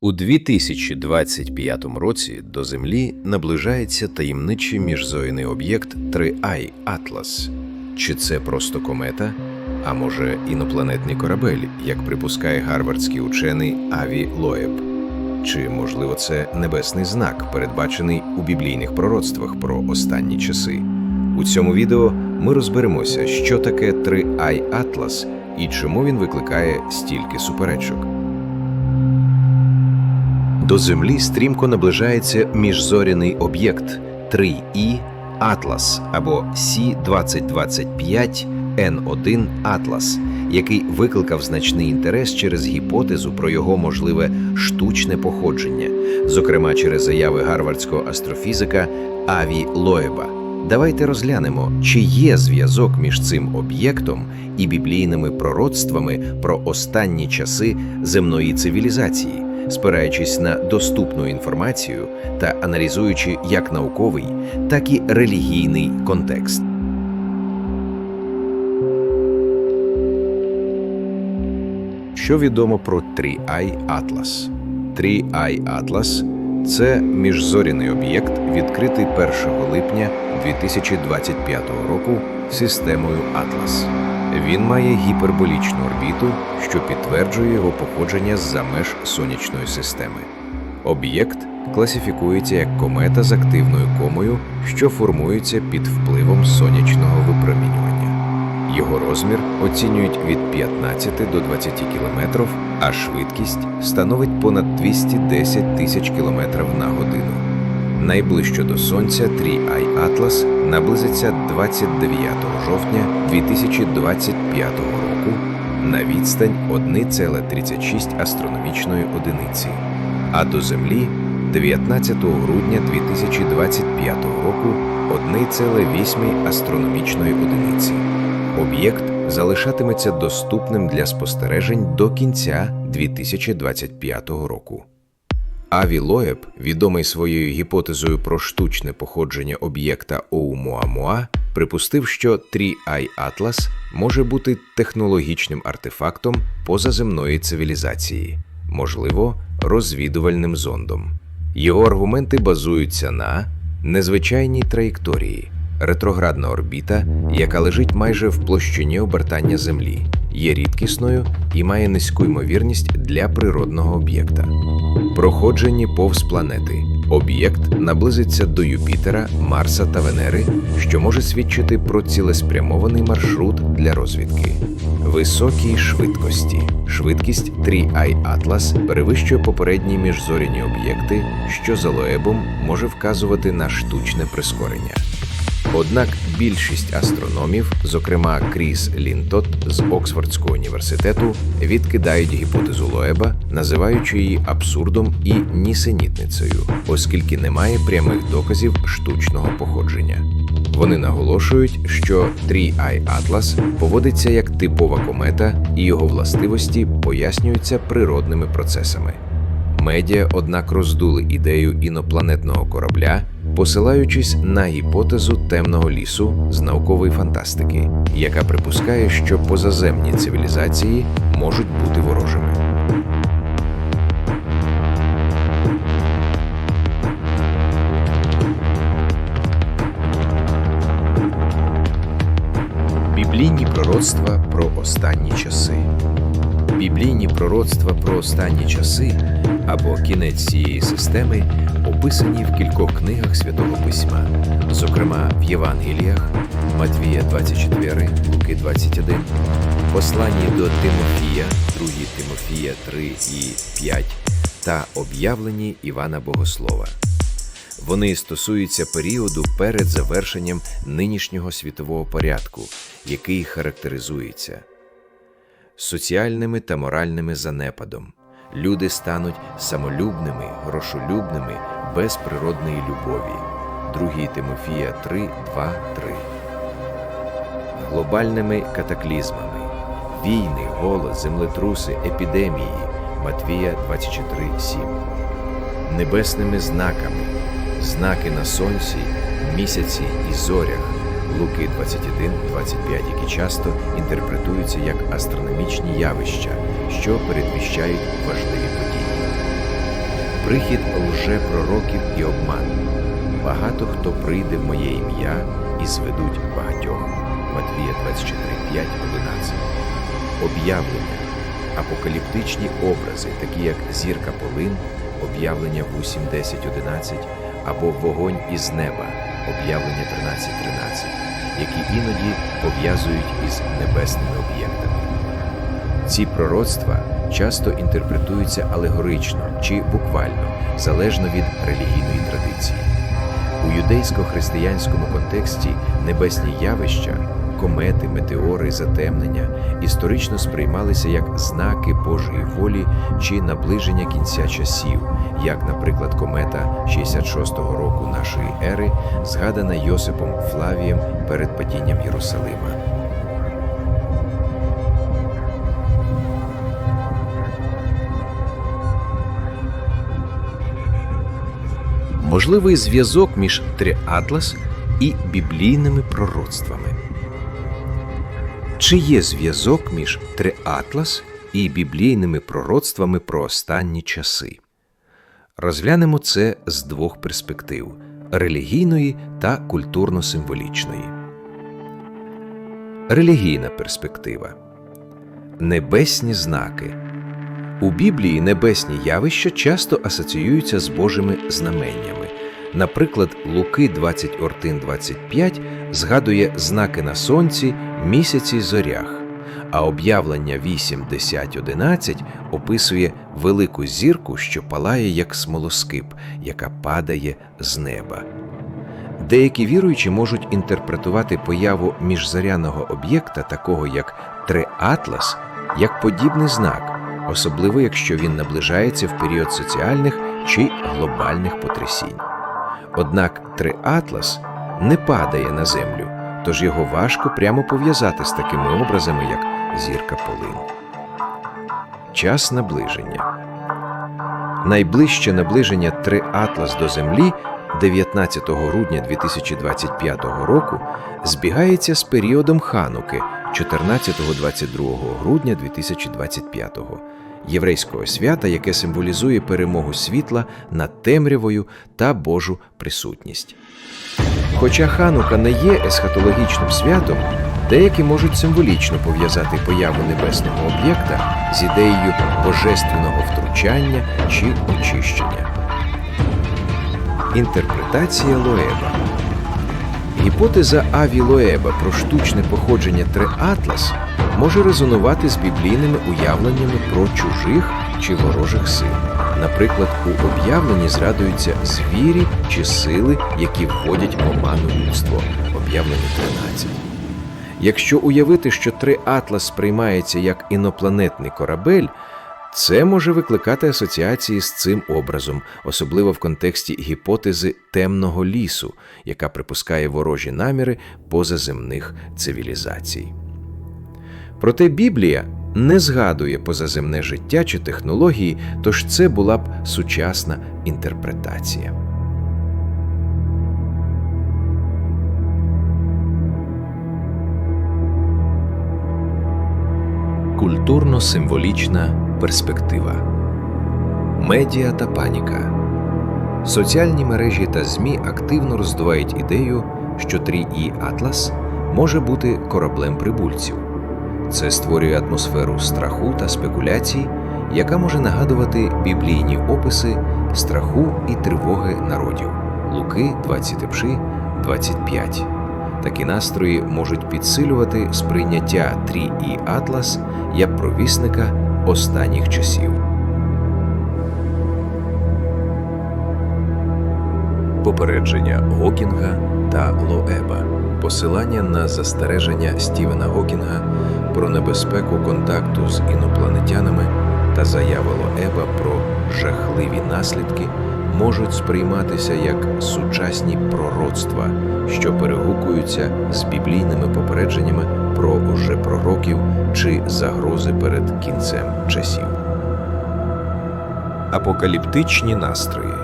У 2025 році до Землі наближається таємничий міжзоряний об'єкт 3I Atlas. Чи це просто комета? А може інопланетний корабель, як припускає гарвардський учений Аві Лоеб? Чи можливо це небесний знак, передбачений у біблійних пророцтвах про останні часи? У цьому відео ми розберемося, що таке 3I Atlas і чому він викликає стільки суперечок. До Землі стрімко наближається міжзоряний об'єкт 3І Атлас або Сі-2025 Н1 Атлас, який викликав значний інтерес через гіпотезу про його можливе штучне походження, зокрема через заяви гарвардського астрофізика Аві Лоеба. Давайте розглянемо, чи є зв'язок між цим об'єктом і біблійними пророцтвами про останні часи земної цивілізації спираючись на доступну інформацію та аналізуючи як науковий, так і релігійний контекст. Що відомо про 3I Atlas? 3I Atlas – це міжзоряний об'єкт, відкритий 1 липня 2025 року системою Atlas. Він має гіперболічну орбіту, що підтверджує його походження з-за меж сонячної системи. Об'єкт класифікується як комета з активною комою, що формується під впливом сонячного випромінювання. Його розмір оцінюють від 15 до 20 км, а швидкість становить понад 210 тисяч км на годину. Найближче до Сонця 3I Atlas наблизиться 29 жовтня 2025 року на відстань 1,36 астрономічної одиниці, а до Землі 19 грудня 2025 року 1,8 астрономічної одиниці. Об'єкт залишатиметься доступним для спостережень до кінця 2025 року. Аві Лоеб, відомий своєю гіпотезою про штучне походження об'єкта Оумуамуа, припустив, що 3I Atlas може бути технологічним артефактом позаземної цивілізації, можливо, розвідувальним зондом. Його аргументи базуються на незвичайній траєкторії, ретроградна орбіта, яка лежить майже в площині обертання Землі, є рідкісною і має низьку ймовірність для природного об'єкта. Проходженні повз планети. Об'єкт наблизиться до Юпітера, Марса та Венери, що може свідчити про цілеспрямований маршрут для розвідки. Високі швидкості. Швидкість 3I Atlas перевищує попередні міжзоряні об'єкти, що за Лоебом може вказувати на штучне прискорення. Однак більшість астрономів, зокрема Кріс Лінтот з Оксфордського університету, відкидають гіпотезу Лоеба, називаючи її абсурдом і нісенітницею, оскільки немає прямих доказів штучного походження. Вони наголошують, що 3I Atlas поводиться як типова комета, і його властивості пояснюються природними процесами. Медіа, однак, роздули ідею інопланетного корабля, посилаючись на гіпотезу темного лісу з наукової фантастики, яка припускає, що позаземні цивілізації можуть бути ворожими. Біблійні пророцтва про останні часи. Біблійні пророцтва про останні часи або кінець цієї системи описані в кількох книгах Святого Письма, зокрема в Євангеліях Матвія 24, Луки 21, Посланні до Тимофія, 2 Тимофія 3 і 5 та об'явлені Івана Богослова. Вони стосуються періоду перед завершенням нинішнього світового порядку, який характеризується соціальними та моральними занепадом. Люди стануть самолюбними, грошолюбними, без природної любові. 2 Тимофія 3, 2, 3. Глобальними катаклізмами. Війни, голод, землетруси, епідемії. Матвія 24, 7. Небесними знаками. Знаки на сонці, місяці і зорях. Луки 21, 25, які часто інтерпретуються як астрономічні явища, що передвіщають важливі події. прихід лже-пророків і обман. Багато хто прийде в моє ім'я і зведуть багатьох. Матвія 24, 5, 11. Об'явлення, апокаліптичні образи, такі як зірка полин, об'явлення 8, 10, 11, або вогонь із неба, об'явлення 13, 13, які іноді пов'язують із небесними об'єктами. Ці пророцтва часто інтерпретуються алегорично чи буквально, залежно від релігійної традиції. У юдейсько-християнському контексті небесні явища, комети, метеори, затемнення історично сприймалися як знаки Божої волі чи наближення кінця часів, як, наприклад, комета 66-го року нашої ери, згадана Йосипом Флавієм перед падінням Єрусалима. Можливий зв'язок між Тріатлас і біблійними пророцтвами. Чи є зв'язок між Тріатлас і біблійними пророцтвами про останні часи? Розглянемо це з двох перспектив релігійної та культурно-символічної. Релігійна перспектива Небесні знаки. У Біблії небесні явища часто асоціюються з Божими знаменнями. Наприклад, Луки 21.25 згадує знаки на сонці, місяці, зорях, а об'явлення 8.10.11 описує велику зірку, що палає як смолоскип, яка падає з неба. Деякі віруючі можуть інтерпретувати появу міжзоряного об'єкта, такого як Триатлас, як подібний знак особливо якщо він наближається в період соціальних чи глобальних потрясінь. Однак триатлас не падає на землю, тож його важко прямо пов'язати з такими образами, як зірка полин. Час наближення найближче наближення триатлас до Землі 19 грудня 2025 року збігається з періодом Хануки 14-22 грудня 2025 єврейського свята, яке символізує перемогу світла над темрявою та Божу присутність. Хоча Ханука не є есхатологічним святом, деякі можуть символічно пов'язати появу небесного об'єкта з ідеєю божественного втручання чи очищення. Інтерпретація Лоеба Гіпотеза Аві Лоеба про штучне походження Триатлас може резонувати з біблійними уявленнями про чужих чи ворожих сил. Наприклад, у об'явленні зрадуються звірі чи сили, які входять в оману людство. Об'явлення 13. Якщо уявити, що Триатлас сприймається як інопланетний корабель, це може викликати асоціації з цим образом, особливо в контексті гіпотези темного лісу, яка припускає ворожі наміри позаземних цивілізацій. Проте Біблія не згадує позаземне життя чи технології, тож це була б сучасна інтерпретація. Культурно-символічна перспектива медіа та паніка. Соціальні мережі та ЗМІ активно роздувають ідею, що 3І Атлас може бути кораблем прибульців. Це створює атмосферу страху та спекуляцій, яка може нагадувати біблійні описи страху і тривоги народів Луки 25. Такі настрої можуть підсилювати сприйняття Трі і Атлас як провісника останніх часів. Попередження Гокінга та Лоеба. Посилання на застереження Стівена Гокінга про небезпеку контакту з інопланетянами та заяви Лоеба про жахливі наслідки можуть сприйматися як сучасні пророцтва, що перегукуються з біблійними попередженнями про уже пророків чи загрози перед кінцем часів. Апокаліптичні настрої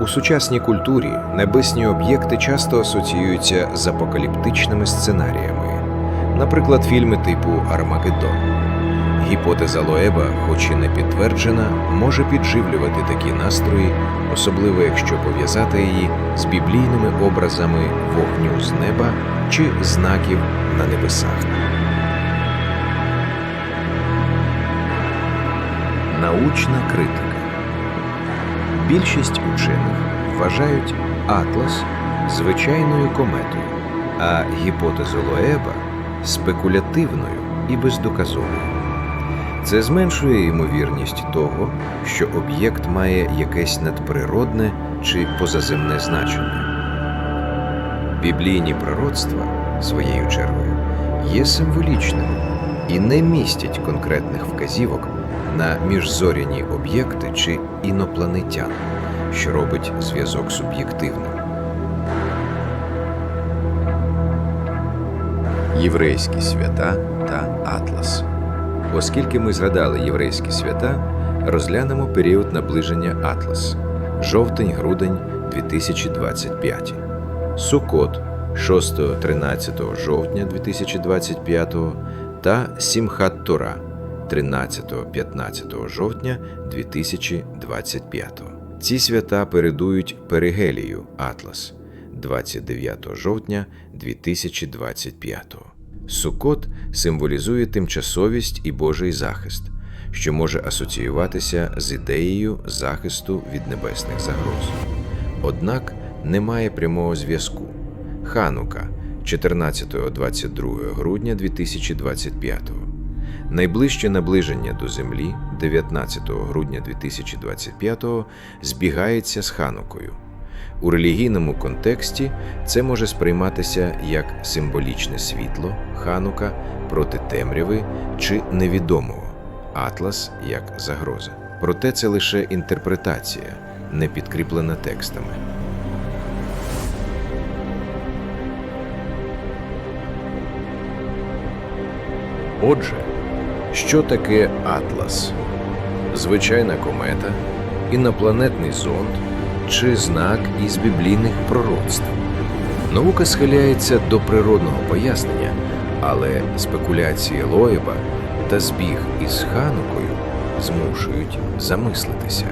у сучасній культурі небесні об'єкти часто асоціюються з апокаліптичними сценаріями, наприклад, фільми типу Армагеддон. Гіпотеза Лоеба, хоч і не підтверджена, може підживлювати такі настрої, особливо якщо пов'язати її з біблійними образами вогню з неба чи знаків на небесах. Научна критика. Більшість учених вважають Атлас звичайною кометою, а гіпотезу Лоеба спекулятивною і бездоказовою. Це зменшує ймовірність того, що об'єкт має якесь надприродне чи позаземне значення. Біблійні пророцтва, своєю чергою, є символічними і не містять конкретних вказівок на міжзоряні об'єкти чи інопланетян, що робить зв'язок суб'єктивним. Єврейські свята та Атлас. Оскільки ми згадали єврейські свята, розглянемо період наближення Атлас жовтень-грудень 2025, Сукот 6-13 жовтня 2025 та Сімхат Тора 13-15 жовтня 2025. Ці свята передують Перигелію Атлас 29 жовтня 2025. Сукот символізує тимчасовість і Божий захист, що може асоціюватися з ідеєю захисту від небесних загроз. Однак немає прямого зв'язку. Ханука 14-22 грудня 2025. Найближче наближення до Землі 19 грудня 2025 збігається з Ханукою. У релігійному контексті це може сприйматися як символічне світло, ханука проти темряви чи невідомого, атлас як загроза. Проте це лише інтерпретація, не підкріплена текстами. Отже, що таке Атлас? Звичайна комета, інопланетний зонд чи знак із біблійних пророцтв. Наука схиляється до природного пояснення, але спекуляції Лоєба та збіг із Ханукою змушують замислитися.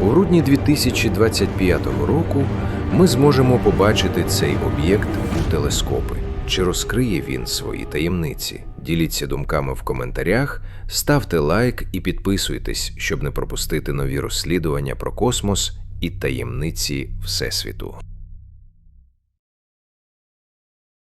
У грудні 2025 року ми зможемо побачити цей об'єкт у телескопи. Чи розкриє він свої таємниці? Діліться думками в коментарях, ставте лайк і підписуйтесь, щоб не пропустити нові розслідування про космос і таємниці Всесвіту.